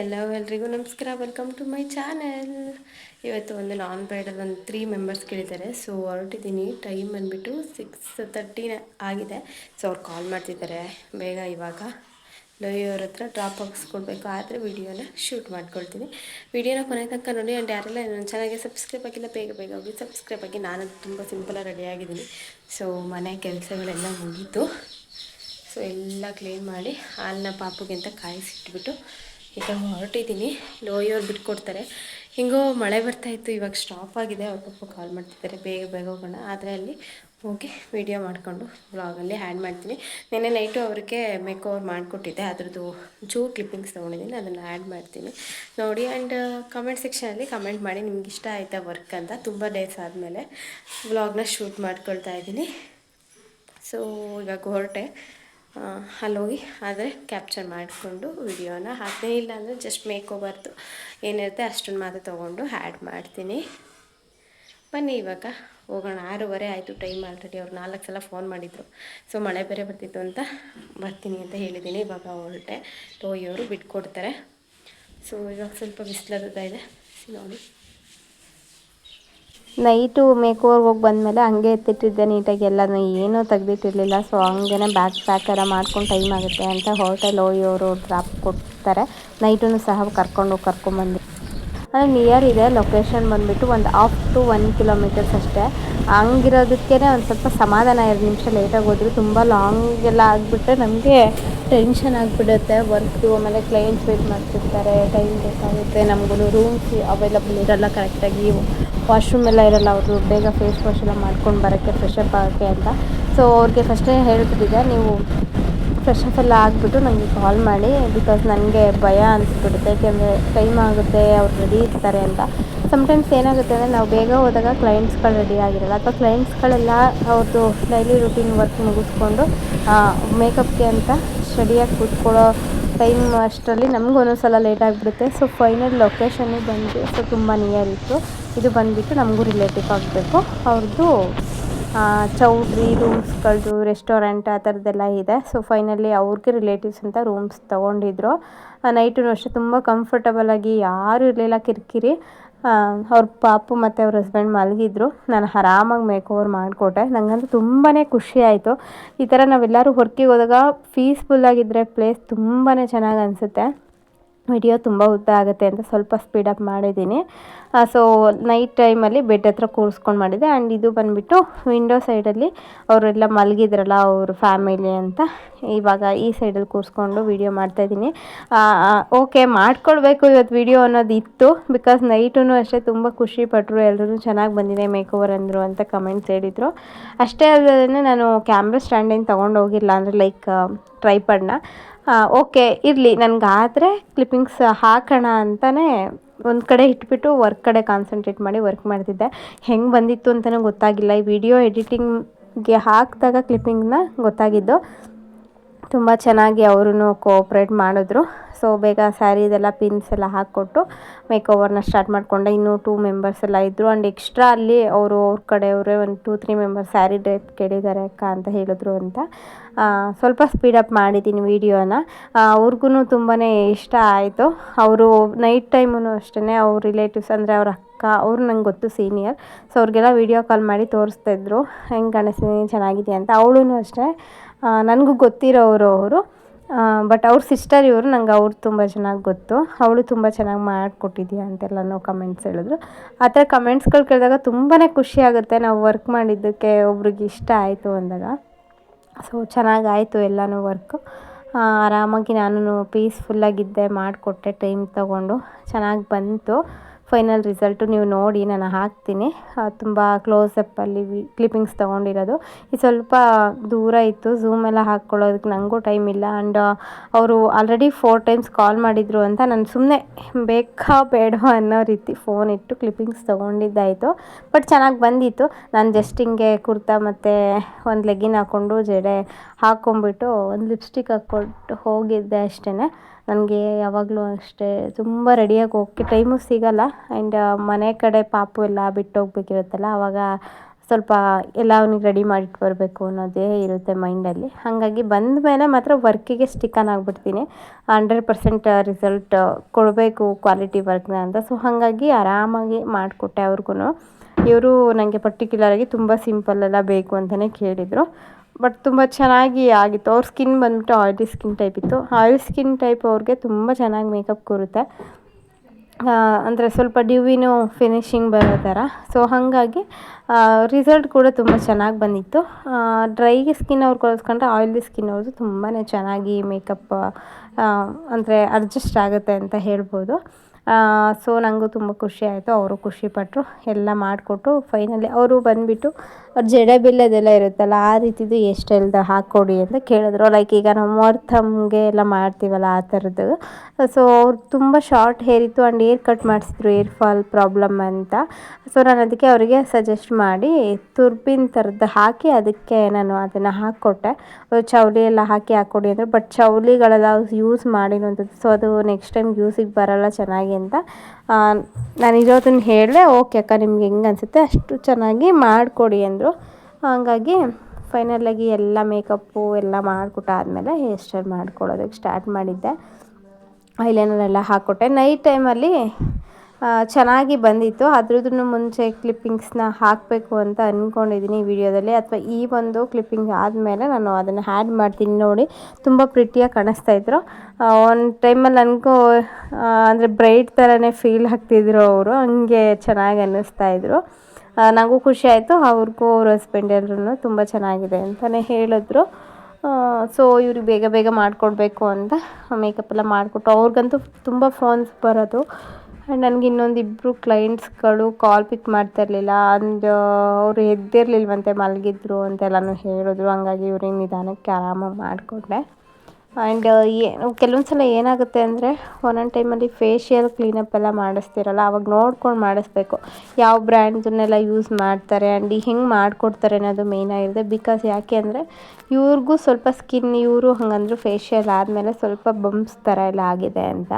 ಎಲ್ಲೋ ಎಲ್ರಿಗೂ ನಮಸ್ಕಾರ welcome to my channel ಇವತ್ತು ಒಂದು ನಾನ್ ಬ್ರೈಡಲ್ ಒಂದು ತ್ರೀ ಮೆಂಬರ್ಸ್ ಕೇಳಿದ್ದಾರೆ. ಸೊ ಹೊರಟಿದ್ದೀನಿ. ಟೈಮ್ ಬಂದುಬಿಟ್ಟು ಸಿಕ್ಸ್ ತರ್ಟಿನ ಆಗಿದೆ. ಸೊ ಅವ್ರು ಕಾಲ್ ಮಾಡ್ತಿದ್ದಾರೆ. ಬೇಗ ಇವಾಗ ಲೋಯಿಯವ್ರ ಹತ್ರ ಡ್ರಾಪ್ ಹಾಕ್ಸ್ಕೊಡ್ಬೇಕು ಆದರೆ ವಿಡಿಯೋನ ಶೂಟ್ ಮಾಡ್ಕೊಳ್ತೀನಿ. ವೀಡಿಯೋನ ಕೊನೆ ತನಕ ನೋಡಿ. ಆ್ಯಂಡ್ ಯಾರೆಲ್ಲ ನಾನು ಚೆನ್ನಾಗಿ ಸಬ್ಸ್ಕ್ರೈಬ್ ಆಗಿಲ್ಲ, ಬೇಗ ಬೇಗ ಹೋಗಿ ಸಬ್ಸ್ಕ್ರೈಬ್ ಆಗಿ. ನಾನು ತುಂಬ ಸಿಂಪಲಾಗಿ ರೆಡಿಯಾಗಿದ್ದೀನಿ ಸೊ ಮನೆ ಕೆಲಸಗಳೆಲ್ಲ ಮುಗೀತು. ಸೊ ಎಲ್ಲ ಕ್ಲೀನ್ ಮಾಡಿ ಹಾಲನ್ನ ಪಾಪುಗೆ ಅಂತ ಕಾಯಿಸಿಟ್ಬಿಟ್ಟು ಈಗ ಹೊರಟಿದ್ದೀನಿ. ಲೋಯೋರು ಬಿಟ್ಕೊಡ್ತಾರೆ. ಹಿಂಗೋ ಮಳೆ ಬರ್ತಾಯಿತ್ತು ಇವಾಗ ಸ್ಟಾಪ್ ಆಗಿದೆ. ಅವ್ರ ಪಪ್ಪ ಕಾಲ್ ಮಾಡ್ತಿದ್ದಾರೆ. ಬೇಗ ಬೇಗ ಹೋಗೋಣ. ಆದರೆ ಅಲ್ಲಿ ಹೋಗಿ ವೀಡಿಯೋ ಮಾಡಿಕೊಂಡು ಬ್ಲಾಗಲ್ಲಿ ಆ್ಯಡ್ ಮಾಡ್ತೀನಿ. ನಿನ್ನೆ ನೈಟು ಅವ್ರಿಗೆ ಮೇಕ್ ಓವರ್ ಮಾಡಿಕೊಟ್ಟಿದ್ದೆ. ಅದರದ್ದು ಜೂ ಕ್ಲಿಪ್ಪಿಂಗ್ಸ್ ತೊಗೊಂಡಿದ್ದೀನಿ. ಅದನ್ನು ಆ್ಯಡ್ ಮಾಡ್ತೀನಿ. ನೋಡಿ ಆ್ಯಂಡ್ ಕಮೆಂಟ್ ಸೆಕ್ಷನಲ್ಲಿ ಕಮೆಂಟ್ ಮಾಡಿ. ನಿಮ್ಗೆ ಇಷ್ಟ ಆಯಿತಾ ವರ್ಕ್ ಅಂತ. ತುಂಬ ಡೇಸ್ ಆದಮೇಲೆ ವ್ಲಾಗ್ನ ಶೂಟ್ ಮಾಡ್ಕೊಳ್ತಾ ಇದ್ದೀನಿ. ಸೊ ಇವಾಗ ಹೊರಟೆ. ಅಲ್ಲೋಗಿ ಆದರೆ ಕ್ಯಾಪ್ಚರ್ ಮಾಡಿಕೊಂಡು ವಿಡಿಯೋನ ಹಾಕ್ತೀನಿ ಇಲ್ಲ ಅಂದರೆ ಜಸ್ಟ್ ಮೇಕ್ ಓವರ್ದು ಏನಿರುತ್ತೆ ಅಷ್ಟನ್ನು ಮಾತ್ರ ತೊಗೊಂಡು ಆ್ಯಡ್ ಮಾಡ್ತೀನಿ. ಬನ್ನಿ ಇವಾಗ, ಹೋಗೋಣ. ಆರೂವರೆ ಆಯಿತು ಟೈಮ್ ಆಲ್ರೆಡಿ ಅವ್ರು ನಾಲ್ಕು ಸಲ ಫೋನ್ ಮಾಡಿದರು. ಸೊ ಮಳೆ ಬೇರೆ ಬರ್ತಿತ್ತು ಅಂತ ಬರ್ತೀನಿ ಅಂತ ಹೇಳಿದ್ದೀನಿ ಇವಾಗ ಹೊರಟೆ. ಟೋಯಿಯವರು ಬಿಟ್ಕೊಡ್ತಾರೆ. ಸೊ ಇವಾಗ ಸ್ವಲ್ಪ ಬಿಸಿಲದ ಇದೆ. ನೋಡಿ. ನೈಟು ಮೇಕ್ ಹೋಗಿ ಬಂದಮೇಲೆ ಹಂಗೆ ಎತ್ತಿಟ್ಟಿದ್ದೆ ನೀಟಾಗಿ ಎಲ್ಲನೂ. ಏನೂ ತೆಗ್ದಿಟ್ಟಿರಲಿಲ್ಲ. ಸೊ ಹಂಗೆ ಬ್ಯಾಗ್ ಪ್ಯಾಕ್ ಎಲ್ಲ ಮಾಡ್ಕೊಂಡು ಟೈಮ್ ಆಗುತ್ತೆ ಅಂತ ಹೋಟೆಲ್ ಹೋಗಿಯವರು ಡ್ರಾಪ್ ಕೊಡ್ತಾರೆ. ನೈಟೂ ಸಹ ಕರ್ಕೊಂಡು ಕರ್ಕೊಂಬಂದು ಅಂದರೆ ನಿಯರ್ ಇದೆ ಲೊಕೇಶನ್ ಬಂದುಬಿಟ್ಟು ಒಂದು ಹಾಫ್ ಟು ಒನ್ ಕಿಲೋಮೀಟರ್ಸ್ ಅಷ್ಟೇ. ಹಂಗಿರೋದಕ್ಕೇ ಒಂದು ಸ್ವಲ್ಪ ಸಮಾಧಾನ ಎರಡು ನಿಮಿಷ ಲೇಟಾಗಿ ಹೋದ್ರು. ತುಂಬ ಲಾಂಗ್ ಎಲ್ಲ ಆಗಿಬಿಟ್ರೆ ನಮಗೆ ಟೆನ್ಷನ್ ಆಗಿಬಿಡುತ್ತೆ. ವರ್ಕು ಆಮೇಲೆ ಕ್ಲೈಂಟ್ಸ್ ವೇಟ್ ಮಾಡ್ತಿರ್ತಾರೆ. ಟೈಮ್ ಬೇಕಾಗುತ್ತೆ. ನಮಗೂ ರೂಮ್ಸ್ ಅವೈಲಬಲ್ ಇರೋಲ್ಲ ಕರೆಕ್ಟಾಗಿ ವಾಶ್ರೂಮ್ ಎಲ್ಲ ಇರಲ್ಲ, ಅವರು ಬೇಗ ಫೇಸ್ ವಾಶ್ ಎಲ್ಲ ಮಾಡ್ಕೊಂಡು ಬರೋಕ್ಕೆ ಫ್ರೆಶಪ್ ಆಗೋಕ್ಕೆ ಅಂತ. ಸೊ ಅವ್ರಿಗೆ ಫಸ್ಟೇ ಹೇಳ್ಬಿಟ್ಟಿದ್ದೆ, ನೀವು ಫ್ರೆಶ್ ಅಪ್ ಎಲ್ಲ ಆಗಿಬಿಟ್ಟು ನನಗೆ ಕಾಲ್ ಮಾಡಿ ಬಿಕಾಸ್ ನನಗೆ ಭಯ ಅನಿಸ್ಬಿಡುತ್ತೆ, ಯಾಕೆಂದರೆ ಟೈಮ್ ಆಗುತ್ತೆ, ಅವ್ರು ರೆಡಿ ಇರ್ತಾರೆ ಅಂತ. ಸಮ್ಟೈಮ್ಸ್ ಏನಾಗುತ್ತೆ ಅಂದರೆ, ನಾವು ಬೇಗ ಹೋದಾಗ ಕ್ಲೈಂಟ್ಸ್ಗಳು ರೆಡಿ ಆಗಿರಲ್ಲ, ಅಥವಾ ಕ್ಲೈಂಟ್ಸ್ಗಳೆಲ್ಲ ಅವ್ರದ್ದು ಡೈಲಿ ರುಟೀನ್ ವರ್ಕ್ ಮುಗಿಸ್ಕೊಂಡು ಮೇಕಪ್ಗೆ ಅಂತ ಸ್ಟಡಿಯಾಗಿ ಕೂತ್ಕೊಳ್ಳೋ ಟೈಮ್ ಅಷ್ಟರಲ್ಲಿ ನಮಗೂ ಒಂದೊಂದು ಸಲ ಲೇಟ್ ಆಗಿಬಿಡುತ್ತೆ. ಸೊ ಫೈನಲ್ ಲೊಕೇಶನ್ನಿಗೆ ಬಂದು ಸೊ ತುಂಬ ನಿಯರ್ ಇತ್ತು. ಇದು ಬಂದುಬಿಟ್ಟು ನಮಗೂ ರಿಲೇಟಿವ್ ಆಗಬೇಕು. ಅವ್ರದ್ದು ಚೌಲ್ಟ್ರಿ, ರೂಮ್ಸ್ಗಳದ್ದು ರೆಸ್ಟೋರೆಂಟ್ ಆ ಥರದ್ದೆಲ್ಲ ಇದೆ. ಸೊ ಫೈನಲಿ ಅವ್ರಿಗೆ ರಿಲೇಟಿವ್ಸ್ ಅಂತ ರೂಮ್ಸ್ ತೊಗೊಂಡಿದ್ರು. ನೈಟು ಅಷ್ಟೇ ತುಂಬ ಕಂಫರ್ಟಬಲಾಗಿ ಯಾರೂ ಇರಲಿಲ್ಲ ಕಿರಿಕಿರಿ. ಅವ್ರ ಪಾಪು ಮತ್ತು ಅವ್ರ ಹಸ್ಬೆಂಡ್ ಮಲಗಿದ್ರು. ನಾನು ಆರಾಮಾಗಿ ಮೇಕ್ ಓವರ್ ಮಾಡಿಕೊಟ್ಟೆ. ನನಗಂತೂ ತುಂಬಾ ಖುಷಿ ಆಯಿತು. ಈ ಥರ ನಾವೆಲ್ಲರೂ ಹೊರಗೆ ಹೋದಾಗ ಪೀಸ್ಫುಲ್ಲಾಗಿದ್ದರೆ ಪ್ಲೇಸ್ ತುಂಬಾ ಚೆನ್ನಾಗಿ ಅನಿಸುತ್ತೆ. ವಿಡಿಯೋ ತುಂಬ ಉದ್ದ ಆಗುತ್ತೆ ಅಂತ ಸ್ವಲ್ಪ ಸ್ಪೀಡಪ್ ಮಾಡಿದ್ದೀನಿ. ಸೊ ನೈಟ್ ಟೈಮಲ್ಲಿ ಬೆಡ್ ಹತ್ರ ಕೂರಿಸ್ಕೊಂಡು ಮಾಡಿದೆ. ಆ್ಯಂಡ್ ಇದು ಬಂದುಬಿಟ್ಟು ವಿಂಡೋ ಸೈಡಲ್ಲಿ ಅವರೆಲ್ಲ ಮಲಗಿದ್ರಲ್ಲ ಅವ್ರ ಫ್ಯಾಮಿಲಿ ಅಂತ, ಇವಾಗ ಈ ಸೈಡಲ್ಲಿ ಕೂರಿಸ್ಕೊಂಡು ವೀಡಿಯೋ ಮಾಡ್ತಾಯಿದ್ದೀನಿ ಓಕೆ ಮಾಡ್ಕೊಳ್ಬೇಕು ಇವತ್ತು ವಿಡಿಯೋ ಅನ್ನೋದು ಇತ್ತು. ಬಿಕಾಸ್ ನೈಟೂ ಅಷ್ಟೇ ತುಂಬ ಖುಷಿ ಪಟ್ಟರು ಎಲ್ಲರೂ ಚೆನ್ನಾಗಿ ಬಂದಿದೆ ಮೇಕ್ ಓವರ್ ಅಂದರು ಅಂತ ಕಮೆಂಟ್ಸ್ ಹೇಳಿದರು. ಅಷ್ಟೇ ಅಲ್ಲದೇ ನಾನು ಕ್ಯಾಮ್ರಾ ಸ್ಟ್ಯಾಂಡೇನು ತೊಗೊಂಡು ಹೋಗಿಲ್ಲ ಅಂದರೆ ಲೈಕ್ ಟ್ರೈಪಡ್ನ ಓಕೆ ಇರಲಿ. ನನಗಾದರೆ ಕ್ಲಿಪ್ಪಿಂಗ್ಸ್ ಹಾಕೋಣ ಅಂತಲೇ ಒಂದು ಕಡೆ ಇಟ್ಬಿಟ್ಟು ವರ್ಕ್ ಕಡೆ ಕಾನ್ಸಂಟ್ರೇಟ್ ಮಾಡಿ ವರ್ಕ್ ಮಾಡ್ತಿದ್ದೆ. ಹೆಂಗೆ ಬಂದಿತ್ತು ಅಂತಲೂ ಗೊತ್ತಾಗಿಲ್ಲ. ಈ ವಿಡಿಯೋ ಎಡಿಟಿಂಗ್ಗೆ ಹಾಕಿದಾಗ ಕ್ಲಿಪ್ಪಿಂಗ್ನ ಗೊತ್ತಾಗಿದ್ದು. ತುಂಬ ಚೆನ್ನಾಗಿ ಅವರು ಕೋಆಪ್ರೇಟ್ ಮಾಡಿದ್ರು. ಸೊ ಬೇಗ ಸ್ಯಾರಿದೆಲ್ಲ ಪಿನ್ಸ್ ಎಲ್ಲ ಹಾಕ್ಕೊಟ್ಟು ಮೇಕ್ ಓವರ್ನ ಸ್ಟಾರ್ಟ್ ಮಾಡಿಕೊಂಡೆ. ಇನ್ನೂ ಟೂ ಮೆಂಬರ್ಸ್ ಎಲ್ಲ ಇದ್ದರು ಆ್ಯಂಡ್ ಎಕ್ಸ್ಟ್ರಾ ಅಲ್ಲಿ ಅವರು ಅವ್ರ ಕಡೆಯವರೇ ಒಂದು two three members sari drape ಕೇಳಿದ್ದಾರೆ ಅಕ್ಕ ಅಂತ ಹೇಳಿದ್ರು ಅಂತ. ಸ್ವಲ್ಪ ಸ್ಪೀಡಪ್ ಮಾಡಿದ್ದೀನಿ ವೀಡಿಯೋನ ಅವ್ರಿಗೂ ತುಂಬಾ ಇಷ್ಟ ಆಯಿತು. ಅವರು ನೈಟ್ ಟೈಮೂ ಅಷ್ಟೇ ಅವ್ರ ರಿಲೇಟಿವ್ಸ್ ಅಂದರೆ ಅವ್ರ ಅಕ್ಕ, ಅವ್ರು ನಂಗೆ ಗೊತ್ತು ಸೀನಿಯರ್ ಸೊ ಅವ್ರಿಗೆಲ್ಲ ವೀಡಿಯೋ ಕಾಲ್ ಮಾಡಿ ತೋರಿಸ್ತಾಯಿದ್ರು ಹೆಂಗೆ ಕಾಣಿಸ್ತೀನಿ ಚೆನ್ನಾಗಿದೆ ಅಂತ. ಅವಳೂ ಅಷ್ಟೇ. ನನಗೂ ಗೊತ್ತಿರೋರು ಅವರು. ಬಟ್ ಅವ್ರ ಸಿಸ್ಟರ್ ಇವರು ನಂಗೆ ಅವ್ರು ತುಂಬ ಚೆನ್ನಾಗಿ ಗೊತ್ತು. ಅವಳು ತುಂಬ ಚೆನ್ನಾಗಿ ಮಾಡಿಕೊಟ್ಟಿದ್ಯಾ ಅಂತೆಲ್ಲನೂ ಕಮೆಂಟ್ಸ್ ಹೇಳಿದ್ರು. ಆ ಥರ ಕಮೆಂಟ್ಸ್ಗಳು ಕೇಳಿದಾಗ ತುಂಬಾ ಖುಷಿ ಆಗುತ್ತೆ. ನಾವು ವರ್ಕ್ ಮಾಡಿದ್ದಕ್ಕೆ ಒಬ್ರಿಗೆ ಇಷ್ಟ ಆಯಿತು ಅಂದಾಗ. ಸೊ ಚೆನ್ನಾಗಾಯಿತು ಎಲ್ಲನೂ ವರ್ಕು ಆರಾಮಾಗಿ ನಾನು ಪೀಸ್ಫುಲ್ಲಾಗಿದ್ದೆ ಮಾಡಿಕೊಟ್ಟೆ ಟೈಮ್ ತೊಗೊಂಡು. ಚೆನ್ನಾಗಿ ಬಂತು. ಫೈನಲ್ ರಿಸಲ್ಟು ನೀವು ನೋಡಿ, ನಾನು ಹಾಕ್ತೀನಿ. ತುಂಬ ಕ್ಲೋಸಪ್ಪಲ್ಲಿ ಕ್ಲಿಪ್ಪಿಂಗ್ಸ್ ತೊಗೊಂಡಿರೋದು. ಈ ಸ್ವಲ್ಪ ದೂರ ಇತ್ತು ಝೂಮೆಲ್ಲ ಹಾಕ್ಕೊಳ್ಳೋದಕ್ಕೆ ನನಗೂ ಟೈಮ್ ಇಲ್ಲ. ಆ್ಯಂಡ್ ಅವರು ಆಲ್ರೆಡಿ ಫೋರ್ ಟೈಮ್ಸ್ ಕಾಲ್ ಮಾಡಿದರು ಅಂತ ನಾನು ಸುಮ್ಮನೆ ಬೇಕಾ ಬೇಡ ಅನ್ನೋ ರೀತಿ ಫೋನ್ ಇಟ್ಟು ಕ್ಲಿಪ್ಪಿಂಗ್ಸ್ ತೊಗೊಂಡಿದ್ದಾಯಿತು. ಬಟ್ ಚೆನ್ನಾಗಿ ಬಂದಿತ್ತು. ನಾನು ಜಸ್ಟ್ ಹಿಂಗೆ ಕುರ್ತಾ ಮತ್ತು ಒಂದು ಲೆಗ್ಗಿನ್ ಹಾಕ್ಕೊಂಡು ಜಡೆ ಹಾಕ್ಕೊಂಬಿಟ್ಟು ಒಂದು ಲಿಪ್ಸ್ಟಿಕ್ ಹಾಕ್ಕೊಟ್ಟು ಹೋಗಿದ್ದೆ ಅಷ್ಟೇ ನನಗೆ ಯಾವಾಗಲೂ ಅಷ್ಟೇ ತುಂಬ ರೆಡಿಯಾಗಿ ಹೋಗಕ್ಕೆ ಟೈಮು ಸಿಗೋಲ್ಲ. ಆ್ಯಂಡ್ ಮನೆ ಕಡೆ ಪಾಪು ಎಲ್ಲ ಬಿಟ್ಟು ಹೋಗ್ಬೇಕಿರುತ್ತಲ್ಲ ಆವಾಗ ಸ್ವಲ್ಪ ಎಲ್ಲ ಅವ್ನಿಗೆ ರೆಡಿ ಮಾಡಿಟ್ಟು ಬರಬೇಕು ಅನ್ನೋದೇ ಇರುತ್ತೆ ಮೈಂಡಲ್ಲಿ ಹಾಗಾಗಿ ಬಂದ ಮೇಲೆ ಮಾತ್ರ ವರ್ಕಿಗೆ ಸ್ಟಿಕನ್ ಆಗಿಬಿಡ್ತೀನಿ. ಹಂಡ್ರೆಡ್ ಪರ್ಸೆಂಟ್ ರಿಸಲ್ಟ್ ಕೊಡಬೇಕು ಕ್ವಾಲಿಟಿ ವರ್ಕ್ನ ಅಂತ. ಸೊ ಹಾಗಾಗಿ ಆರಾಮಾಗಿ ಮಾಡಿಕೊಟ್ಟೆ ಅವ್ರಿಗೂ ಇವರು ನನಗೆ ಪರ್ಟಿಕ್ಯುಲರಾಗಿ ತುಂಬ ಸಿಂಪಲ್ಲೆಲ್ಲ ಬೇಕು ಅಂತಲೇ ಕೇಳಿದರು. ಬಟ್ ತುಂಬ ಚೆನ್ನಾಗಿ ಆಗಿತ್ತು. ಅವ್ರ ಸ್ಕಿನ್ ಬಂದ್ಬಿಟ್ಟು ಆಯಿಲಿ ಸ್ಕಿನ್ ಟೈಪ್ ಇತ್ತು. ಆಯಿಲ್ ಸ್ಕಿನ್ ಟೈಪ್ ಅವ್ರಿಗೆ ತುಂಬ ಚೆನ್ನಾಗಿ ಮೇಕಪ್ ಕೂರುತ್ತೆ. ಅಂದರೆ ಸ್ವಲ್ಪ ಡ್ಯೂವಿನೂ ಫಿನಿಶಿಂಗ್ ಬರೋ ಥರ. ಸೊ ಹಾಗಾಗಿ ರಿಸಲ್ಟ್ ಕೂಡ ತುಂಬ ಚೆನ್ನಾಗಿ ಬಂದಿತ್ತು. ಡ್ರೈ ಸ್ಕಿನ್ ಅವ್ರು ಕಳಿಸ್ಕೊಂಡ್ರೆ ಆಯಿಲಿ ಸ್ಕಿನ್ ಅವ್ರದ್ದು ತುಂಬಾ ಚೆನ್ನಾಗಿ ಮೇಕಪ್ ಅಂದರೆ ಅಡ್ಜಸ್ಟ್ ಆಗುತ್ತೆ ಅಂತ ಹೇಳ್ಬೋದು. ಸೊ ನನಗೂ ತುಂಬ ಖುಷಿ ಆಯಿತು, ಅವರು ಖುಷಿಪಟ್ಟರು ಎಲ್ಲ ಮಾಡಿಕೊಟ್ಟು ಫೈನಲಿ ಅವರು ಬಂದುಬಿಟ್ಟು ಅವ್ರ ಜಡೆ ಬಿಲ್ಲದೆಲ್ಲ ಇರುತ್ತಲ್ಲ, ಆ ರೀತಿದು ಎಷ್ಟು ಎಲ್ದ ಹಾಕ್ಕೊಡಿ ಅಂತ ಕೇಳಿದ್ರು. ಲೈಕ್ ಈಗ ನಾವು ಮೊರ್ತಮ್ಗೆ ಎಲ್ಲ ಮಾಡ್ತೀವಲ್ಲ, ಆ ಥರದ್ದು. ಸೊ ಅವ್ರು ತುಂಬ ಶಾರ್ಟ್ ಹೇರ್ ಇತ್ತು ಆ್ಯಂಡ್ ಏರ್ ಕಟ್ ಮಾಡಿಸಿದ್ರು ಏರ್ ಫಾಲ್ ಪ್ರಾಬ್ಲಮ್ ಅಂತ. ಸೊ ನಾನು ಅದಕ್ಕೆ ಅವರಿಗೆ ಸಜೆಸ್ಟ್ ಮಾಡಿ, ತುರ್ಬಿನ ಥರದ್ದು ಹಾಕಿ, ಅದಕ್ಕೆ ನಾನು ಅದನ್ನು ಹಾಕ್ಕೊಟ್ಟೆ ಚೌಲಿ ಎಲ್ಲ ಹಾಕಿ ಹಾಕ್ಕೊಡಿ ಅಂದರು ಬಟ್ ಚೌಲಿಗಳೆಲ್ಲ ಯೂಸ್ ಮಾಡಿರುವಂಥದ್ದು ಸೊ ಅದು ನೆಕ್ಸ್ಟ್ ಟೈಮ್ ಯೂಸಿಗೆ ಬರೋಲ್ಲ, ಚೆನ್ನಾಗಿ ಅಂತ. ನಾನು ಇರೋದನ್ನು ಹೇಳಿದೆ ಓಕೆ ಅಕ್ಕ, ನಿಮ್ಗೆ ಹೆಂಗೆ ಅನಿಸುತ್ತೆ? ಅಷ್ಟು ಚೆನ್ನಾಗಿ ಮಾಡಿಕೊಡಿ ಅಂದರು. ಹಾಗಾಗಿ ಫೈನಲಾಗಿ ಎಲ್ಲ ಮೇಕಪ್ಪು ಎಲ್ಲ ಮಾಡಿಕೊಟ್ಟಾದ್ಮೇಲೆ ಹೇರ್ ಸ್ಟೈಲ್ ಮಾಡ್ಕೊಳ್ಳೋದಕ್ಕೆ ಸ್ಟಾರ್ಟ್ ಮಾಡಿದ್ದೆ. ಐಲೈನರೆಲ್ಲ ಹಾಕ್ಕೊಟ್ಟೆ ನೈಟ್ ಟೈಮಲ್ಲಿ ಚೆನ್ನಾಗಿ ಬಂದಿತ್ತು. ಅದ್ರದ್ದು ಮುಂಚೆ ಕ್ಲಿಪ್ಪಿಂಗ್ಸ್ನ ಹಾಕಬೇಕು ಅಂತ ಅಂದ್ಕೊಂಡಿದ್ದೀನಿ ವಿಡಿಯೋದಲ್ಲಿ. ಅಥವಾ ಈ ಒಂದು ಕ್ಲಿಪ್ಪಿಂಗ್ ಆದಮೇಲೆ ನಾನು ಅದನ್ನು ಆ್ಯಡ್ ಮಾಡ್ತೀನಿ ನೋಡಿ. ತುಂಬ ಪ್ರಿಟಿಯಾಗಿ ಕಾಣಿಸ್ತಾ ಇದ್ರು. ಒಂದು ಟೈಮಲ್ಲಿ ನನಗೂ ಅಂದರೆ ಬ್ರೈಟ್ ಥರನೇ ಫೀಲ್ ಆಗ್ತಿದ್ರು ಅವರು. ಹಂಗೆ ಚೆನ್ನಾಗಿ ಅನ್ನಿಸ್ತಾ ಇದ್ರು. ನನಗೂ ಖುಷಿ ಆಯಿತು. ಅವ್ರಿಗೂ, ಅವ್ರ ಹಸ್ಬೆಂಡ್ ಎಲ್ಲರೂ ತುಂಬ ಚೆನ್ನಾಗಿದೆ ಅಂತಲೇ ಹೇಳಿದ್ರು. ಸೊ ಇವ್ರಿಗೆ ಬೇಗ ಬೇಗ ಮಾಡಿಕೊಡ್ಬೇಕು ಅಂತ ಮೇಕಪ್ ಎಲ್ಲ ಮಾಡಿಕೊಟ್ಟು. ಅವ್ರಿಗಂತೂ ತುಂಬ ಫೋನ್ಸ್ ಬರೋದು. ನನಗೆ ಇನ್ನೊಂದು ಇಬ್ಬರು ಕ್ಲೈಂಟ್ಸ್ಗಳು ಕಾಲ್ ಪಿಕ್ ಮಾಡ್ತಾ ಇರಲಿಲ್ಲ ಅಂದ ಅವರು ಎದ್ದಿರಲಿಲ್ವಂತೆ ಮಲಗಿದ್ರು ಅಂತೆಲ್ಲನೂ ಹೇಳಿದ್ರು. ಹಂಗಾಗಿ ಇವ್ರಿಗೆ ನಿಧಾನಕ್ಕೆ ಆರಾಮಾಗಿ ಮಾಡಿಕೊಂಡೆ. ಆ್ಯಂಡ್ ಏನು ಕೆಲವೊಂದು ಸಲ ಏನಾಗುತ್ತೆ ಅಂದರೆ ಒಂದೊಂದು ಟೈಮಲ್ಲಿ ಫೇಶಿಯಲ್ ಕ್ಲೀನಪ್ ಎಲ್ಲ ಮಾಡಿಸ್ತಿರಲ್ಲ, ಅವಾಗ ನೋಡ್ಕೊಂಡು ಮಾಡಿಸ್ಬೇಕು. ಯಾವ ಬ್ರ್ಯಾಂಡ್ದನ್ನೆಲ್ಲ ಯೂಸ್ ಮಾಡ್ತಾರೆ ಆ್ಯಂಡ್ ಹೆಂಗೆ ಮಾಡಿಕೊಡ್ತಾರೆ ಅನ್ನೋದು ಮೇಯ್ನಾಗಿರುತ್ತೆ ಬಿಕಾಸ್ ಯಾಕೆ ಅಂದರೆ ಇವ್ರಿಗೂ ಸ್ವಲ್ಪ ಸ್ಕಿನ್ ಇವರು ಹಂಗಂದ್ರು ಫೇಶಿಯಲ್ ಆದಮೇಲೆ ಸ್ವಲ್ಪ ಬಂಪ್ಸ್ ಥರ ಎಲ್ಲ ಆಗಿದೆ ಅಂತ.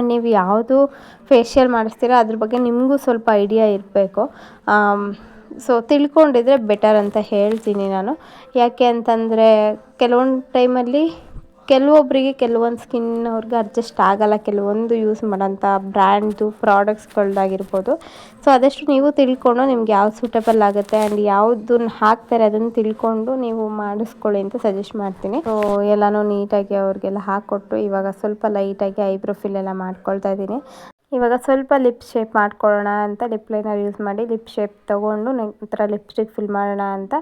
ನೀವು ಯಾವುದು ಫೇಶಿಯಲ್ ಮಾಡಿಸ್ತೀರೋ, ಅದ್ರ ಬಗ್ಗೆ ನಿಮಗೂ ಸ್ವಲ್ಪ ಐಡಿಯಾ ಇರಬೇಕು. ಸೊ ತಿಳ್ಕೊಂಡಿದ್ರೆ ಬೆಟರ್ ಅಂತ ಹೇಳ್ತೀನಿ ನಾನು. ಯಾಕೆ ಅಂತಂದರೆ, ಕೆಲವೊಂದು ಟೈಮಲ್ಲಿ ಕೆಲವೊಬ್ಬರಿಗೆ ಕೆಲವೊಂದು ಸ್ಕಿನ್ ಅವ್ರಿಗೆ ಅಡ್ಜಸ್ಟ್ ಆಗೋಲ್ಲ, ಕೆಲವೊಂದು ಯೂಸ್ ಮಾಡೋಂಥ ಬ್ರ್ಯಾಂಡ್ದು ಪ್ರಾಡಕ್ಟ್ಸ್ಗಳ್ದಾಗಿರ್ಬೋದು ಸೊ ಆದಷ್ಟು ನೀವು ತಿಳ್ಕೊಂಡು ನಿಮ್ಗೆ ಯಾವ್ದು ಸೂಟಬಲ್ ಆಗುತ್ತೆ ಆ್ಯಂಡ್ ಯಾವುದನ್ನು ಹಾಕ್ತಾರೆ ಅದನ್ನು ತಿಳ್ಕೊಂಡು ನೀವು ಮಾಡಿಸ್ಕೊಳ್ಳಿ ಅಂತ ಸಜೆಸ್ಟ್ ಮಾಡ್ತೀನಿ. ಸೊ ಎಲ್ಲನೂ ನೀಟಾಗಿ ಅವ್ರಿಗೆಲ್ಲ ಹಾಕ್ಕೊಟ್ಟು ಇವಾಗ ಸ್ವಲ್ಪ ಲೈಟಾಗಿ ಐಬ್ರೋ ಫಿಲ್ ಎಲ್ಲ ಮಾಡ್ಕೊಳ್ತಾ ಇದ್ದೀನಿ. ಇವಾಗ ಸ್ವಲ್ಪ ಲಿಪ್ ಶೇಪ್ ಮಾಡ್ಕೊಳ್ಳೋಣ ಅಂತ ಲಿಪ್ ಲೈನರ್ ಯೂಸ್ ಮಾಡಿ ಲಿಪ್ ಶೇಪ್ ತೊಗೊಂಡು ನಂತರ ಲಿಪ್ಸ್ಟಿಕ್ ಫಿಲ್ ಮಾಡೋಣ ಅಂತ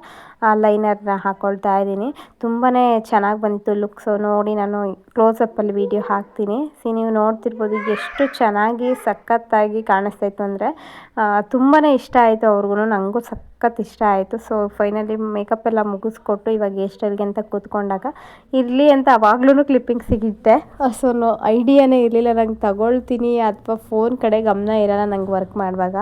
ಆ ಲೈನರ್ನ ಹಾಕ್ಕೊಳ್ತಾ ಇದ್ದೀನಿ. ತುಂಬಾ ಚೆನ್ನಾಗಿ ಬಂದಿತ್ತು ಲುಕ್ಸು ನೋಡಿ ನಾನು ಕ್ಲೋಸಪ್ಪಲ್ಲಿ ವೀಡಿಯೋ ಹಾಕ್ತೀನಿ. ಸಿ, ನೀವು ನೋಡ್ತಿರ್ಬೋದು ಎಷ್ಟು ಚೆನ್ನಾಗಿ ಸಖತ್ತಾಗಿ ಕಾಣಿಸ್ತಾಯಿತ್ತು ಅಂದರೆ ತುಂಬಾ ಇಷ್ಟ ಆಯಿತು ಅವ್ರಿಗೂ. ನನಗೂ ಸಖತ್ ಇಷ್ಟ ಆಯಿತು. ಸೊ ಫೈನಲಿ ಮೇಕಪ್ ಎಲ್ಲ ಮುಗಿಸ್ಕೊಟ್ಟು ಇವಾಗ ಹೇರ್ ಅಂತ ಕೂತ್ಕೊಂಡಾಗ ಇರಲಿ ಅಂತ ಅವಾಗ್ಲೂ ಕ್ಲಿಪ್ಪಿಂಗ್ ಸಿಗುತ್ತೆ. ಸೊ ಐಡಿಯಾನೇ ಇರಲಿಲ್ಲ. ನಂಗೆ ತಗೊಳ್ತೀನಿ ಅಥವಾ ಫೋನ್ ಕಡೆ ಗಮನ ಇರಲ್ಲ ನಂಗೆ ವರ್ಕ್ ಮಾಡುವಾಗ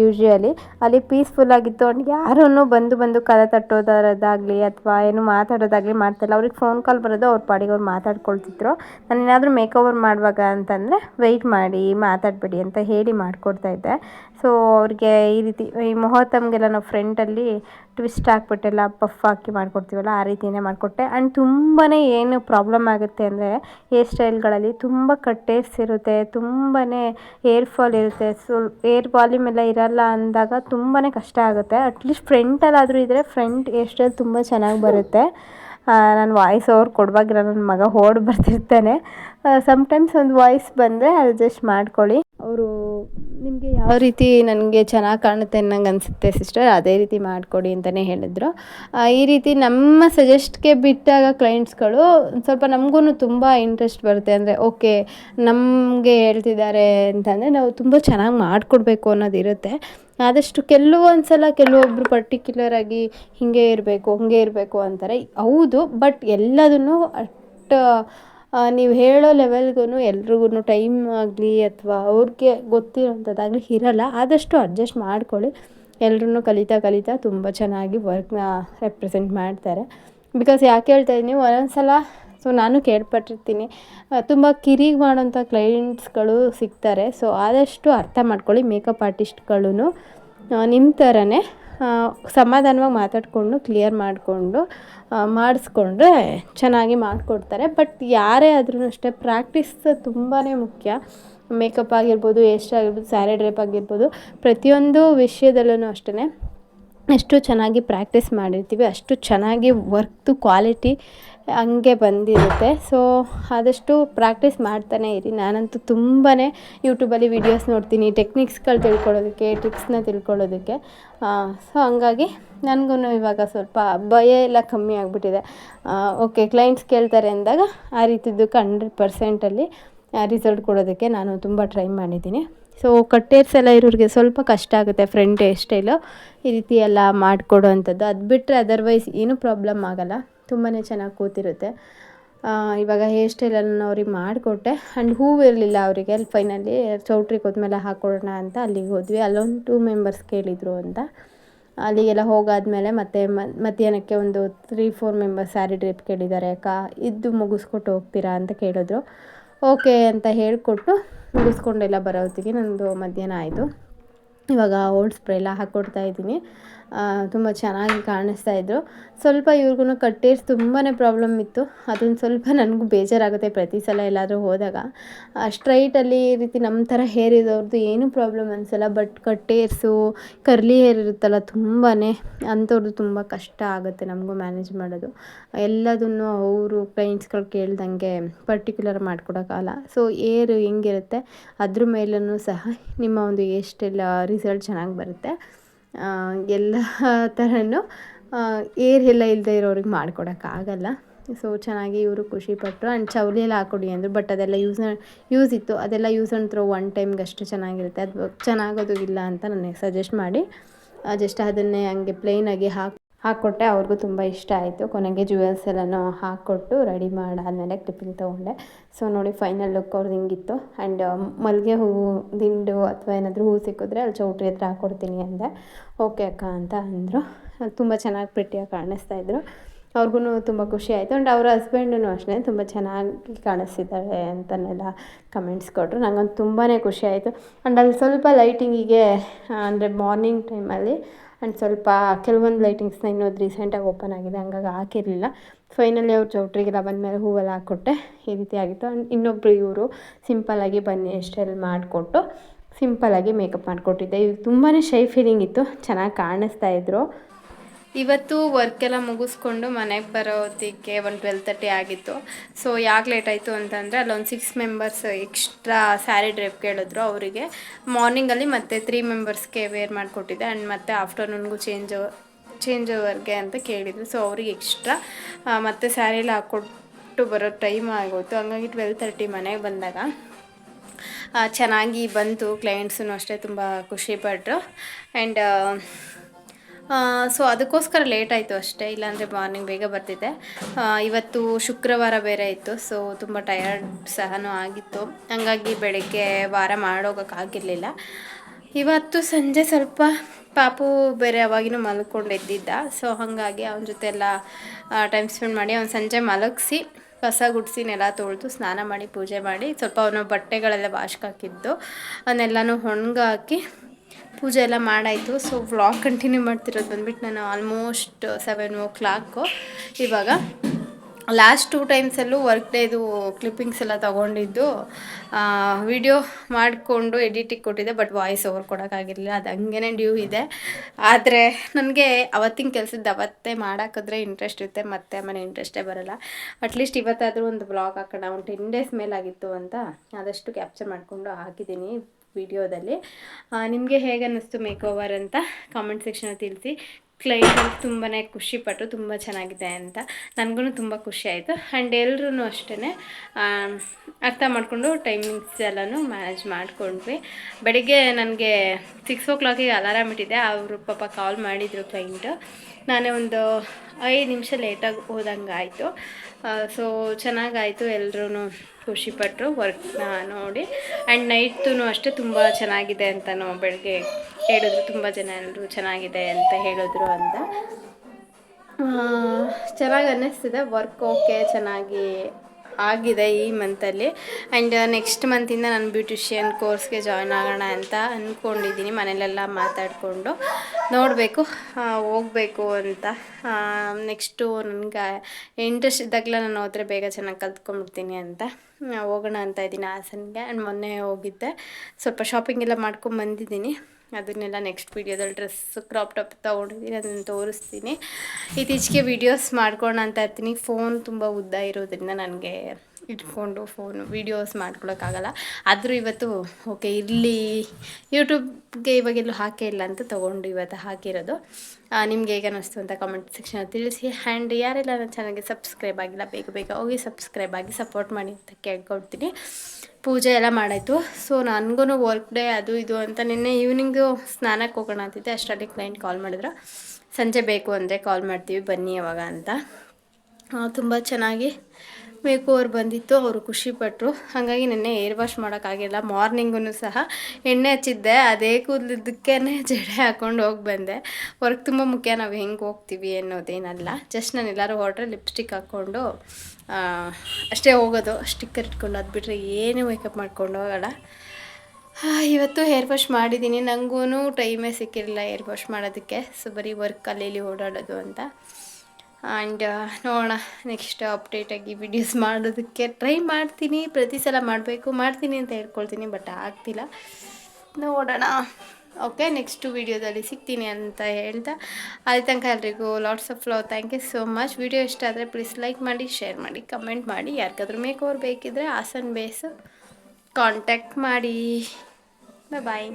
ಯೂಶ್ವಲಿ ಅಲ್ಲಿ ಪೀಸ್ಫುಲ್ಲಾಗಿತ್ತು ಅವ್ನಿಗೆ ಯಾರೂ ಬಂದು ಬಂದು ಕದ ತಟ್ಟೋದರದಾಗಲಿ ಅಥವಾ ಏನು ಮಾತಾಡೋದಾಗಲಿ ಮಾಡ್ತಾಯಿಲ್ಲ ಅವ್ರಿಗೆ ಫೋನ್ ಕಾಲ್ ಬರೋದು ಅವ್ರ ಪಾಡಿಗೆ ಅವ್ರು ಮಾತಾಡ್ಕೊಳ್ತಿದ್ರು. ನಾನು ಏನಾದರೂ ಮೇಕ್ ಓವರ್ ಮಾಡುವಾಗ ಅಂತಂದರೆ ವೆಯ್ಟ್ ಮಾಡಿ ಮಾತಾಡಬೇಡಿ ಅಂತ ಹೇಳಿ ಮಾಡಿಕೊಡ್ತಾಯಿದ್ದೆ ಸೊ ಅವ್ರಿಗೆ ಈ ರೀತಿ ಈ ಮುಹೂರ್ತಮ್ಗೆಲ್ಲ ನಾವು ಫ್ರಂಟಲ್ಲಿ ಟ್ವಿಸ್ಟ್ ಹಾಕ್ಬಿಟ್ಟೆಲ್ಲ ಪಫ್ ಹಾಕಿ ಮಾಡಿಕೊಡ್ತೀವಲ್ಲ, ಆ ರೀತಿಯೇ ಮಾಡಿಕೊಟ್ಟೆ. ಆ್ಯಂಡ್ ತುಂಬಾ ಏನು ಪ್ರಾಬ್ಲಮ್ ಆಗುತ್ತೆ ಅಂದರೆ ಹೇರ್ ಸ್ಟೈಲ್ಗಳಲ್ಲಿ ತುಂಬ ಕಟ್ಟೇರ್ಸ್ ಇರುತ್ತೆ ತುಂಬಾ ಏರ್ ಫಾಲ್ ಇರುತ್ತೆ. ಸೊ ಏರ್ ವಾಲ್ಯೂಮ್ ಎಲ್ಲ ಇರಲ್ಲ ಅಂದಾಗ ತುಂಬಾ ಕಷ್ಟ ಆಗುತ್ತೆ. ಅಟ್ಲೀಸ್ಟ್ ಫ್ರಂಟಲ್ಲಾದರೂ ಇದ್ದರೆ ಫ್ರಂಟ್ ಹೇರ್ ಸ್ಟೈಲ್ ತುಂಬ ಚೆನ್ನಾಗಿ ಬರುತ್ತೆ. ನಾನು ವಾಯ್ಸ್ ಓವರ್ ಕೊಡುವಾಗಿರೋ ನನ್ನ ಮಗ ಓಡಿ ಬರ್ತಿರ್ತಾನೆ. ಸಮ್ಟೈಮ್ಸ್ ಒಂದು ವಾಯ್ಸ್ ಬಂದರೆ ಅಡ್ಜಸ್ಟ್ ಮಾಡ್ಕೊಳ್ಳಿ. ಅವರು ನಿಮಗೆ ಯಾವ ರೀತಿ ನನಗೆ ಚೆನ್ನಾಗಿ ಕಾಣುತ್ತೆ ಅನ್ನಂಗೆ ಅನಿಸುತ್ತೆ ಸಿಸ್ಟರ್ ಅದೇ ರೀತಿ ಮಾಡಿಕೊಡಿ ಅಂತಲೇ ಹೇಳಿದ್ರು. ಈ ರೀತಿ ನಮ್ಮ ಸಜೆಸ್ಟ್ಗೆ ಬಿಟ್ಟಾಗ ಕ್ಲೈಂಟ್ಸ್ಗಳು ಸ್ವಲ್ಪ ನಮಗೂ ತುಂಬ ಇಂಟ್ರೆಸ್ಟ್ ಬರುತ್ತೆ. ಅಂದರೆ ಓಕೆ ನಮಗೆ ಹೇಳ್ತಿದ್ದಾರೆ ಅಂತಂದರೆ ನಾವು ತುಂಬ ಚೆನ್ನಾಗಿ ಮಾಡಿಕೊಡ್ಬೇಕು ಅನ್ನೋದಿರುತ್ತೆ ಆದಷ್ಟು ಕೆಲವೊಂದು ಸಲ ಪರ್ಟಿಕ್ಯುಲರ್ ಆಗಿ ಹೀಗೆ ಇರಬೇಕು, ಹಂಗೆ ಇರಬೇಕು ಅಂತಾರೆ. ಹೌದು ಬಟ್ ಎಲ್ಲದನ್ನು ಅಷ್ಟು ನೀವು ಹೇಳೋ ಲೆವೆಲ್ಗೂ ಎಲ್ರಿಗೂ ಟೈಮ್ ಆಗಲಿ ಅಥವಾ ಅವ್ರಿಗೆ ಗೊತ್ತಿರೋಂಥದ್ದಾಗಲಿ ಇರಲ್ಲ, ಆದಷ್ಟು ಅಡ್ಜಸ್ಟ್ ಮಾಡ್ಕೊಳ್ಳಿ. ಎಲ್ರೂ ಕಲಿತಾ ಕಲಿತಾ ತುಂಬ ಚೆನ್ನಾಗಿ ವರ್ಕ್ನ ರೆಪ್ರೆಸೆಂಟ್ ಮಾಡ್ತಾರೆ. ಬಿಕಾಸ್ ಯಾಕೆ ಹೇಳ್ತಾ ಇದ್ದೀನಿ ಒಂದೊಂದು ಸಲ ಸೊ ನಾನು ಕೇಳ್ಪಟ್ಟಿರ್ತೀನಿ ತುಂಬ ಕಿರಿಗೆ ಮಾಡೋಂಥ ಕ್ಲೈಂಟ್ಸ್ಗಳು ಸಿಗ್ತಾರೆ. ಸೊ ಆದಷ್ಟು ಅರ್ಥ ಮಾಡ್ಕೊಳ್ಳಿ ಮೇಕಪ್ ಆರ್ಟಿಸ್ಟ್ಗಳೂ ನಿಮ್ಮ ಥರನೇ ಸಮಾಧಾನವಾಗಿ ಮಾತಾಡಿಕೊಂಡು ಕ್ಲಿಯರ್ ಮಾಡಿಕೊಂಡು ಮಾಡಿಸ್ಕೊಂಡ್ರೆ ಚೆನ್ನಾಗಿ ಮಾಡಿಕೊಡ್ತಾರೆ. ಬಟ್ ಯಾರೇ ಆದ್ರೂ ಅಷ್ಟೇ ಪ್ರಾಕ್ಟೀಸ್ ತುಂಬಾ ಮುಖ್ಯ. ಮೇಕಪ್ ಆಗಿರ್ಬೋದು ಎಷ್ಟು ಆಗಿರ್ಬೋದು ಸ್ಯಾರಿ ಡ್ರೇಪ್ ಆಗಿರ್ಬೋದು, ಪ್ರತಿಯೊಂದು ವಿಷಯದಲ್ಲೂ ಅಷ್ಟೇ ಎಷ್ಟು ಚೆನ್ನಾಗಿ ಪ್ರಾಕ್ಟೀಸ್ ಮಾಡಿರ್ತೀವಿ, ಅಷ್ಟು ಚೆನ್ನಾಗಿ ವರ್ಕ್ದು ಕ್ವಾಲಿಟಿ ಹಂಗೆ ಬಂದಿರುತ್ತೆ. ಸೊ ಆದಷ್ಟು ಪ್ರಾಕ್ಟೀಸ್ ಮಾಡ್ತಾನೆ ಇರಿ. ನಾನಂತೂ ತುಂಬಾ ಯೂಟ್ಯೂಬಲ್ಲಿ ವೀಡಿಯೋಸ್ ನೋಡ್ತೀನಿ ಟೆಕ್ನಿಕ್ಸ್ಗಳು ತಿಳ್ಕೊಳ್ಳೋದಕ್ಕೆ ಟ್ರಿಕ್ಸ್ನ ತಿಳ್ಕೊಳ್ಳೋದಕ್ಕೆ. ಸೊ ಹಂಗಾಗಿ ನನಗೂ ಇವಾಗ ಸ್ವಲ್ಪ ಭಯ ಎಲ್ಲ ಕಮ್ಮಿ ಆಗಿಬಿಟ್ಟಿದೆ. ಓಕೆ ಕ್ಲೈಂಟ್ಸ್ ಕೇಳ್ತಾರೆ ಅಂದಾಗ ಆ ರೀತಿದ್ದಕ್ಕೆ ಹಂಡ್ರೆಡ್ ಪರ್ಸೆಂಟಲ್ಲಿ ರಿಸಲ್ಟ್ ಕೊಡೋದಕ್ಕೆ ನಾನು ತುಂಬ ಟ್ರೈ ಮಾಡಿದ್ದೀನಿ. ಸೊ ಕಟ್ಟೇರ್ಸ್ ಎಲ್ಲ ಇರೋರಿಗೆ ಸ್ವಲ್ಪ ಕಷ್ಟ ಆಗುತ್ತೆ ಫ್ರಂಟ್ ಹೇರ್ ಸ್ಟೈಲು ಈ ರೀತಿ ಎಲ್ಲ ಮಾಡಿಕೊಡೋ ಅಂಥದ್ದು ಅದು ಬಿಟ್ಟರೆ ಅದರ್ವೈಸ್ ಏನೂ ಪ್ರಾಬ್ಲಮ್ ಆಗೋಲ್ಲ. ತುಂಬಾ ಚೆನ್ನಾಗಿ ಕೂತಿರುತ್ತೆ. ಇವಾಗ ಹೇರ್ ಸ್ಟೈಲನ್ನು ಅವ್ರಿಗೆ ಮಾಡಿಕೊಟ್ಟೆ. ಆ್ಯಂಡ್ ಹೂವು ಇರಲಿಲ್ಲ ಅವರಿಗೆ ಅಲ್ಲಿ ಫೈನಲಿ ಚೌಟ್ರಿಗೆ ಹೋದ್ಮೇಲೆ ಹಾಕೊಡೋಣ ಅಂತ ಅಲ್ಲಿಗೆ ಹೋದ್ವಿ. ಅಲ್ಲೊಂದು ಟೂ ಮೆಂಬರ್ಸ್ ಕೇಳಿದರು ಅಂತ. ಅಲ್ಲಿಗೆಲ್ಲ ಹೋಗಾದ್ಮೇಲೆ ಮತ್ತೆ ಮಧ್ಯಾಹ್ನಕ್ಕೆ ಒಂದು three four members sari drape ಕೇಳಿದ್ದಾರೆ. ಅಕ್ಕ, ಇದ್ದು ಮುಗಿಸ್ಕೊಟ್ಟು ಹೋಗ್ತೀರಾ? ಅಂತ ಕೇಳಿದ್ರು. ಓಕೆ ಅಂತ ಹೇಳಿಕೊಟ್ಟು ಮುಗಿಸ್ಕೊಂಡೆಲ್ಲ ಬರೋ ಹೊತ್ತಿಗೆ ನಂದು ಮಧ್ಯಾಹ್ನ ಆಯಿತು. ಇವಾಗ ಓಲ್ಡ್ ಸ್ಪ್ರೇ ಎಲ್ಲ ಹಾಕ್ಕೊಡ್ತಾ ಇದ್ದೀನಿ. ತುಂಬ ಚೆನ್ನಾಗಿ ಕಾಣಿಸ್ತಾ ಇದ್ರು. ಸ್ವಲ್ಪ ಇವ್ರಿಗೂ ಕಟ್ಟೇರ್ಸ್ ತುಂಬಾ ಪ್ರಾಬ್ಲಮ್ ಇತ್ತು. ಅದೊಂದು ಸ್ವಲ್ಪ ನನಗೂ ಬೇಜಾರಾಗುತ್ತೆ ಪ್ರತಿ ಸಲ ಎಲ್ಲಾದರೂ ಹೋದಾಗ. ಸ್ಟ್ರೈಟಲ್ಲಿ ಈ ರೀತಿ ನಮ್ಮ ಥರ ಹೇರ್ ಇರೋರ್ದು ಏನೂ ಪ್ರಾಬ್ಲಮ್ ಅನಿಸಲ್ಲ ಬಟ್ ಕಟ್ಟೇರ್ಸು ಕರ್ಲಿ ಹೇರ್ ಇರುತ್ತಲ್ಲ ತುಂಬಾ ಅಂಥವ್ರದ್ದು ತುಂಬ ಕಷ್ಟ ಆಗುತ್ತೆ ನಮಗೂ ಮ್ಯಾನೇಜ್ ಮಾಡೋದು. ಎಲ್ಲದನ್ನು ಅವರು ಕ್ಲೈಂಟ್ಸ್ಗಳು ಕೇಳ್ದಂಗೆ ಪರ್ಟಿಕ್ಯುಲರ್ ಮಾಡ್ಕೊಡೋಕ್ಕಲ್ಲ ಸೊ ಏರ್ ಹೆಂಗಿರುತ್ತೆ ಅದ್ರ ಮೇಲೂ ಸಹ ನಿಮ್ಮ ಒಂದು ಎಷ್ಟೆಲ್ಲ ರಿಸಲ್ಟ್ ಚೆನ್ನಾಗಿ ಬರುತ್ತೆ. ಎಲ್ಲ ಥರನೂ ಏರ್ ಎಲ್ಲ ಇಲ್ಲದೆ ಇರೋರಿಗೆ ಮಾಡ್ಕೊಡೋಕ್ಕಾಗಲ್ಲ. ಸೊ ಚೆನ್ನಾಗಿ ಇವರು ಖುಷಿಪಟ್ಟರು ಆ್ಯಂಡ್ ಚೌಲಿ ಎಲ್ಲ ಹಾಕ್ಕೊಡಿ ಅಂದರು ಬಟ್ ಅದೆಲ್ಲ ಯೂಸ್ ಯೂಸ್ ಇತ್ತು. ಅದೆಲ್ಲ ಯೂಸ್ ಆ್ಯಂಡ್ ಥ್ರೋ ಒನ್ ಟೈಮ್ಗೆ ಅಷ್ಟು ಚೆನ್ನಾಗಿರುತ್ತೆ. ಅದು ಚೆನ್ನಾಗೋದು ಇಲ್ಲ ಅಂತ ನನಗೆ ಸಜೆಸ್ಟ್ ಮಾಡಿ. ಜಸ್ಟ್ ಅದನ್ನೇ ಹಂಗೆ ಪ್ಲೇನಾಗಿ ಹಾಕಿ ಹಾಕ್ಕೊಟ್ಟೆ, ಅವ್ರಿಗೂ ತುಂಬ ಇಷ್ಟ ಆಯಿತು. ಕೊನೆಗೆ ಜ್ಯುವೆಲ್ಸ್ ಎಲ್ಲನೂ ಹಾಕ್ಕೊಟ್ಟು ರೆಡಿ ಮಾಡಾದಮೇಲೆ ಕ್ಲಿಪ್ಪಿಂಗ್ ತೊಗೊಂಡೆ. ಸೊ ನೋಡಿ ಫೈನಲ್ ಲುಕ್ ಅವ್ರದ್ದು ಹಿಂಗಿತ್ತು. ಆ್ಯಂಡ್ ಮಲ್ಲಿಗೆ ಹೂವು ದಿಂಡು ಅಥವಾ ಏನಾದರೂ ಹೂವು ಸಿಕ್ಕಿದ್ರೆ ಅಲ್ಲಿ ಚೌಟ್ರಿ ಹತ್ರ ಹಾಕ್ಕೊಡ್ತೀನಿ ಅಂದೆ. ಓಕೆ ಅಕ್ಕ ಅಂತ ಅಂದರು. ತುಂಬ ಚೆನ್ನಾಗಿ ಪ್ರಿಟಿಯಾಗಿ ಕಾಣಿಸ್ತಾ ಇದ್ರು. ಅವ್ರಿಗೂ ತುಂಬ ಖುಷಿ ಆಯಿತು. ಆ್ಯಂಡ್ ಅವ್ರ ಹಸ್ಬೆಂಡೂ ಅಷ್ಟೇ, ತುಂಬ ಚೆನ್ನಾಗಿ ಕಾಣಿಸ್ತಿದ್ದಾಳೆ ಅಂತನೆಲ್ಲ ಕಮೆಂಟ್ಸ್ ಕೊಟ್ಟರು ನಂಗೊಂದು ತುಂಬಾ ಖುಷಿ ಆಯಿತು. ಆ್ಯಂಡ್ ಅಲ್ಲಿ ಸ್ವಲ್ಪ ಲೈಟಿಂಗಿಗೆ ಅಂದರೆ ಮಾರ್ನಿಂಗ್ ಟೈಮಲ್ಲಿ ಆ್ಯಂಡ್ ಸ್ವಲ್ಪ ಕೆಲವೊಂದು ಲೈಟಿಂಗ್ಸ್ನ ಇನ್ನೊಂದು ರೀಸೆಂಟಾಗಿ ಓಪನ್ ಆಗಿದೆ, ಹಂಗಾಗಿ ಹಾಕಿರಲಿಲ್ಲ. ಫೈನಲಿ ಅವ್ರು ಚೌಟ್ರಿಗೆಲ್ಲ ಬಂದಮೇಲೆ ಹೂವೆಲ್ಲ ಹಾಕ್ಕೊಟ್ಟೆ, ಈ ರೀತಿ ಆಗಿತ್ತು. ಆ್ಯಂಡ್ ಇನ್ನೊಬ್ಬರು ಇವರು ಸಿಂಪಲ್ಲಾಗಿ ಬನ್ನಿ ಸ್ಟೈಲ್ ಮಾಡಿಕೊಟ್ಟು ಸಿಂಪಲ್ಲಾಗಿ ಮೇಕಪ್ ಮಾಡಿಕೊಟ್ಟಿದ್ದೆ. ಇವ್ರು ತುಂಬಾ ಶೈ ಫೀಲಿಂಗ್ ಇತ್ತು, ಚೆನ್ನಾಗಿ ಕಾಣಿಸ್ತಾ ಇದ್ರು. ಇವತ್ತು ವರ್ಕ್ ಎಲ್ಲ ಮುಗಿಸ್ಕೊಂಡು ಮನೆಗೆ ಬರೋದಕ್ಕೆ ಒಂದು ಟ್ವೆಲ್ ತರ್ಟಿ ಆಗಿತ್ತು. ಸೊ ಯಾಕೆ ಲೇಟ್ ಆಯಿತು ಅಂತಂದರೆ ಅಲ್ಲೊಂದು six members extra sari drape ಕೇಳಿದ್ರು ಅವರಿಗೆ. ಮಾರ್ನಿಂಗಲ್ಲಿ ಮತ್ತೆ ತ್ರೀ ಮೆಂಬರ್ಸ್ಗೆ ವೇರ್ ಮಾಡಿಕೊಟ್ಟಿದ್ದೆ ಆ್ಯಂಡ್ ಮತ್ತೆ ಆಫ್ಟರ್ನೂನ್ಗೂ ಚೇಂಜ್ ಚೇಂಜ್ ಓವರ್ಗೆ ಅಂತ ಕೇಳಿದ್ರು. ಸೊ ಅವ್ರಿಗೆ ಎಕ್ಸ್ಟ್ರಾ ಮತ್ತೆ ಸ್ಯಾರಿ ಎಲ್ಲ ಹಾಕ್ಕೊಟ್ಟು ಬರೋ ಟೈಮ್ ಆಗೋಯ್ತು. ಹಂಗಾಗಿ ಟ್ವೆಲ್ ತರ್ಟಿ ಮನೆಗೆ ಬಂದಾಗ ಚೆನ್ನಾಗಿ ಬಂತು. ಕ್ಲೈಂಟ್ಸೂ ಅಷ್ಟೇ ತುಂಬ ಖುಷಿಪಟ್ಟರು ಆ್ಯಂಡ್ ಸೊ ಅದಕ್ಕೋಸ್ಕರ ಲೇಟ್ ಆಯಿತು ಅಷ್ಟೇ, ಇಲ್ಲಾಂದರೆ ಮಾರ್ನಿಂಗ್ ಬೇಗ ಬರ್ತಿದ್ದೆ. ಇವತ್ತು ಶುಕ್ರವಾರ ಬೇರೆ ಇತ್ತು ಸೊ ತುಂಬ ಟಯರ್ಡ್ ಸಹನೂ ಆಗಿತ್ತು. ಹಂಗಾಗಿ ಬೆಳಗ್ಗೆ ವಾರ ಮಾಡೋಗೋಕ್ಕಾಗಿರಲಿಲ್ಲ ಇವತ್ತು ಸಂಜೆ ಸ್ವಲ್ಪ ಪಾಪು ಬೇರೆ ಅವಾಗಿನೂ ಮಲ್ಕೊಂಡು ಎದ್ದಿದ್ದ ಸೊ ಹಾಗಾಗಿ ಅವನ ಜೊತೆ ಎಲ್ಲ ಟೈಮ್ ಸ್ಪೆಂಡ್ ಮಾಡಿ ಅವ್ನು ಸಂಜೆ ಮಲಗಿಸಿ, ಕಸ ಗುಡಿಸಿ, ನೆಲ ತೊಳೆದು ಸ್ನಾನ ಮಾಡಿ, ಪೂಜೆ ಮಾಡಿ, ಸ್ವಲ್ಪ ಅವನ ಬಟ್ಟೆಗಳೆಲ್ಲ ಹಾಕಿದ್ದು, ಅವನ್ನೆಲ್ಲನೂ ಒಣಗಾಕಿ ಪೂಜೆ ಎಲ್ಲ ಮಾಡಾಯಿತು. ಸೊ ವ್ಲಾಗ್ ಕಂಟಿನ್ಯೂ ಮಾಡ್ತಿರೋದು ಬಂದ್ಬಿಟ್ಟು ನಾನು ಆಲ್ಮೋಸ್ಟ್ ಸೆವೆನ್ ಓ ಕ್ಲಾಕು ಇವಾಗ ಲಾಸ್ಟ್ ಟೂ ಟೈಮ್ಸಲ್ಲೂ ವರ್ಕ್ ಡೇದು ಕ್ಲಿಪ್ಪಿಂಗ್ಸ್ ಎಲ್ಲ ತೊಗೊಂಡಿದ್ದು. ವಿಡಿಯೋ ಮಾಡಿಕೊಂಡು ಎಡಿಟಿಗೆ ಕೊಟ್ಟಿದ್ದೆ ಬಟ್ ವಾಯ್ಸ್ ಓವರ್ ಕೊಡೋಕ್ಕಾಗಿರಲಿಲ್ಲ ಅದು ಹಂಗೇ ಡ್ಯೂ ಇದೆ. ಆದರೆ ನನಗೆ ಅವತ್ತಿನ ಕೆಲಸದ ಅವತ್ತೇ ಮಾಡೋಕ್ಕಾದ್ರೆ ಇಂಟ್ರೆಸ್ಟ್ ಇರುತ್ತೆ. ಮತ್ತೆ ಆಮೇಲೆ ಇಂಟ್ರೆಸ್ಟೇ ಬರೋಲ್ಲ. ಅಟ್ಲೀಸ್ಟ್ ಇವತ್ತಾದರೂ ಒಂದು ಬ್ಲಾಗ್ ಹಾಕೋಣ. ಒಂದು ಟೆನ್ ಡೇಸ್ ಮೇಲಾಗಿತ್ತು ಅಂತ ಆದಷ್ಟು ಕ್ಯಾಪ್ಚರ್ ಮಾಡಿಕೊಂಡು ಹಾಕಿದ್ದೀನಿ. ವಿಡಿಯೋದಲ್ಲಿ. ನಿಮಗೆ ಹೇಗೆ ಅನ್ನಿಸ್ತು ಮೇಕ್ ಓವರ್ ಅಂತ ಕಾಮೆಂಟ್ ಸೆಕ್ಷನಲ್ಲಿ ತಿಳಿಸಿ. ಕ್ಲೈಂಟ್ ತುಂಬಾ ಖುಷಿಪಟ್ಟು ತುಂಬ ಚೆನ್ನಾಗಿದೆ ಅಂತ. ನನಗೂ ತುಂಬ ಖುಷಿ ಆಯಿತು. ಆ್ಯಂಡ್ ಎಲ್ಲರೂ ಅಷ್ಟೇ ಅರ್ಥ ಮಾಡಿಕೊಂಡು ಟೈಮಿಂಗ್ಸ್ ಎಲ್ಲನೂ ಮ್ಯಾನೇಜ್ ಮಾಡಿಕೊಂಡ್ವಿ. ಬೆಳಿಗ್ಗೆ ನನಗೆ ಸಿಕ್ಸ್ ಓ ಕ್ಲಾಕಿಗೆ ಅಲಾರಾಮ್ ಇಟ್ಟಿದ್ದೆ. ಅವರು ಪಾಪ ಕಾಲ್ ಮಾಡಿದರು ಕ್ಲೈಂಟು ನಾನೇ ಒಂದು ಐದು ನಿಮಿಷ ಲೇಟಾಗಿ ಹೋದಂಗೆ ಆಯಿತು. ಸೊ ಚೆನ್ನಾಗಾಯಿತು ಎಲ್ಲರೂ ಖುಷಿಪಟ್ಟರು ವರ್ಕ್ನ ನೋಡಿ. ಆ್ಯಂಡ್ ನೈಟೂ ಅಷ್ಟೇ ತುಂಬ ಚೆನ್ನಾಗಿದೆ ಅಂತಲೂ ಬೆಳಗ್ಗೆ ಹೇಳಿದ್ರು, ತುಂಬ ಜನ ಎಲ್ಲರೂ ಚೆನ್ನಾಗಿದೆ ಅಂತ ಹೇಳಿದ್ರು ಅಂತ. ಚೆನ್ನಾಗಿ ಅನ್ನಿಸ್ತಿದೆ ವರ್ಕ್ ಓಕೆ ಚೆನ್ನಾಗಿ ಆಗಿದೆ ಈ ಮಂತಲ್ಲಿ ಆ್ಯಂಡ್ ನೆಕ್ಸ್ಟ್ ಮಂತಿಂದ ನಾನು ಬ್ಯೂಟಿಷಿಯನ್ ಕೋರ್ಸ್ಗೆ ಜಾಯ್ನ್ ಆಗೋಣ ಅಂತ ಅಂದ್ಕೊಂಡಿದ್ದೀನಿ ಮನೇಲೆಲ್ಲ ಮಾತಾಡಿಕೊಂಡು. ನೋಡಬೇಕು ಹೋಗಬೇಕು ಅಂತ. ನೆಕ್ಸ್ಟು ನನಗೆ ಇಂಟ್ರೆಸ್ಟ್ ಇದ್ದಾಗಲೇ ನಾನು ಹೋದರೆ ಬೇಗ ಚೆನ್ನಾಗಿ ಕಲ್ತ್ಕೊಂಡ್ಬಿಡ್ತೀನಿ ಅಂತ. ಹೋಗೋಣ ಅಂತ ಇದ್ದೀನಿ ಹಾಸನ್ಗೆ. ಆ್ಯಂಡ್ ಮೊನ್ನೆ ಹೋಗಿದ್ದೆ. ಸ್ವಲ್ಪ ಶಾಪಿಂಗ್ ಎಲ್ಲ ಮಾಡ್ಕೊಂಡು ಬಂದಿದ್ದೀನಿ. ಅದನ್ನೆಲ್ಲ ನೆಕ್ಸ್ಟ್ ವೀಡಿಯೋದಲ್ಲಿ ಡ್ರೆಸ್ ಕ್ರಾಪ್ ಟಾಪ್ ತೊಗೊಂಡಿದ್ದೀನಿ ಅದನ್ನು ತೋರಿಸ್ತೀನಿ. ಇತ್ತೀಚೆಗೆ ವೀಡಿಯೋಸ್ ಮಾಡ್ಕೊಳ್ಳೋಣ ಅಂತ ಇರ್ತೀನಿ. ಫೋನ್ ತುಂಬ ಉದ್ದ ಇರೋದ್ರಿಂದ ನನಗೆ ಇಟ್ಕೊಂಡು ಫೋನು ವೀಡಿಯೋಸ್ ಮಾಡ್ಕೊಳಕ್ಕಾಗಲ್ಲ. ಆದರೂ ಇವತ್ತು ಓಕೆ ಇರಲಿ ಯೂಟ್ಯೂಬ್ಗೆ ಇವಾಗೆಲ್ಲೂ ಹಾಕೇ ಇಲ್ಲ ಅಂತ ತೊಗೊಂಡು ಇವತ್ತು ಹಾಕಿರೋದು. ನಿಮ್ಗೆ ಹೇಗೆ ಅನ್ನಿಸ್ತು ಅಂತ ಕಾಮೆಂಟ್ ಸೆಕ್ಷನ್ ತಿಳಿಸಿ. ಆ್ಯಂಡ್ ಯಾರೆಲ್ಲ ನನ್ನ ಚಾನಲ್ಗೆ ಸಬ್ಸ್ಕ್ರೈಬ್ ಆಗಿಲ್ಲ, ಬೇಗ ಬೇಗ ಹೋಗಿ ಸಬ್ಸ್ಕ್ರೈಬ್ ಆಗಿ ಸಪೋರ್ಟ್ ಮಾಡಿ ಅಂತ ಕೇಳ್ಕೊಡ್ತೀನಿ ಪೂಜೆ ಎಲ್ಲ ಮಾಡಾಯಿತು. ಸೊ ನನಗೂ ವರ್ಕ್ ಡೇ ಅದು ಇದು ಅಂತ ನಿನ್ನೆ ಈವ್ನಿಂಗು ಸ್ನಾನಕ್ಕೆ ಹೋಗೋಣ ಅಂತಿದ್ದೆ. ಅಷ್ಟರಲ್ಲಿ ಕ್ಲೈಂಟ್ ಕಾಲ್ ಮಾಡಿದ್ರು. ಸಂಜೆ ಬೇಕು ಅಂದರೆ ಕಾಲ್ ಮಾಡ್ತೀವಿ, ಬನ್ನಿ ಯಾವಾಗ ಅಂತ. ತುಂಬ ಚೆನ್ನಾಗಿ ಮೇಕ್ ಅವ್ರು ಬಂದಿತ್ತು, ಅವರು ಖುಷಿಪಟ್ಟರು ಹಾಗಾಗಿ ನೆನ್ನೆ ಏರ್ ವಾಶ್ ಮಾಡೋಕ್ಕಾಗಿಲ್ಲ. ಮಾರ್ನಿಂಗೂ ಸಹ ಎಣ್ಣೆ ಹಚ್ಚಿದ್ದೆ. ಅದೇ ಕೂದಲಿದ್ದಕ್ಕೇ ಜಡೆ ಹಾಕೊಂಡು ಹೋಗಿ ಬಂದೆ. ವರ್ಕ್ ತುಂಬ ಮುಖ್ಯ. ನಾವು ಹೆಂಗೆ ಹೋಗ್ತೀವಿ ಅನ್ನೋದೇನಲ್ಲ. ಜಸ್ಟ್ ನಾನು ಎಲ್ಲರೂ ಹೊರಟ್ರೆ ಲಿಪ್ಸ್ಟಿಕ್ ಹಾಕ್ಕೊಂಡು ಅಷ್ಟೇ ಹೋಗೋದು. ಸ್ಟಿಕ್ಕರ್ ಇಟ್ಕೊಂಡು ಅದು ಬಿಟ್ಟರೆ ಏನು ಮೇಕಪ್ ಮಾಡ್ಕೊಂಡು ಹೋಗೋಲ್ಲ. ಇವತ್ತು ಹೇರ್ ವಾಶ್ ಮಾಡಿದ್ದೀನಿ ನನಗೂ ಟೈಮೇ ಸಿಕ್ಕಿರಲಿಲ್ಲ ಹೇರ್ ವಾಶ್ ಮಾಡೋದಕ್ಕೆ. ಸೊ, ಬರೀ ವರ್ಕ್ ಅಲ್ಲಿ ಓಡಾಡೋದು ಅಂತ. ಆ್ಯಂಡ್ ನೋಡೋಣ ನೆಕ್ಸ್ಟ್ ಅಪ್ಡೇಟಾಗಿ ವಿಡಿಯೋಸ್ ಮಾಡೋದಕ್ಕೆ ಟ್ರೈ ಮಾಡ್ತೀನಿ, ಪ್ರತಿ ಸಲ ಮಾಡಬೇಕು, ಮಾಡ್ತೀನಿ ಅಂತ ಹೇಳ್ಕೊಳ್ತೀನಿ ಬಟ್ ಆಗ್ತಿಲ್ಲ. ನೋಡೋಣ. ಓಕೆ ನೆಕ್ಸ್ಟು ವೀಡಿಯೋದಲ್ಲಿ ಸಿಗ್ತೀನಿ ಅಂತ ಹೇಳ್ತಾ ಅಲ್ಲಿ ತನಕ ಎಲ್ರಿಗೂ lots of love thank you so much video ಇಷ್ಟ ಆದರೆ ಪ್ಲೀಸ್ ಲೈಕ್ ಮಾಡಿ ಶೇರ್ ಮಾಡಿ ಕಮೆಂಟ್ ಮಾಡಿ. ಯಾರಿಗಾದ್ರೂ ಮೇಕ್ ಬೇಕಿದ್ರೆ ಹಾಸನ್ ಬೇಸು ಕಾಂಟ್ಯಾಕ್ಟ್ ಮಾಡಿ. ಬಾಯ್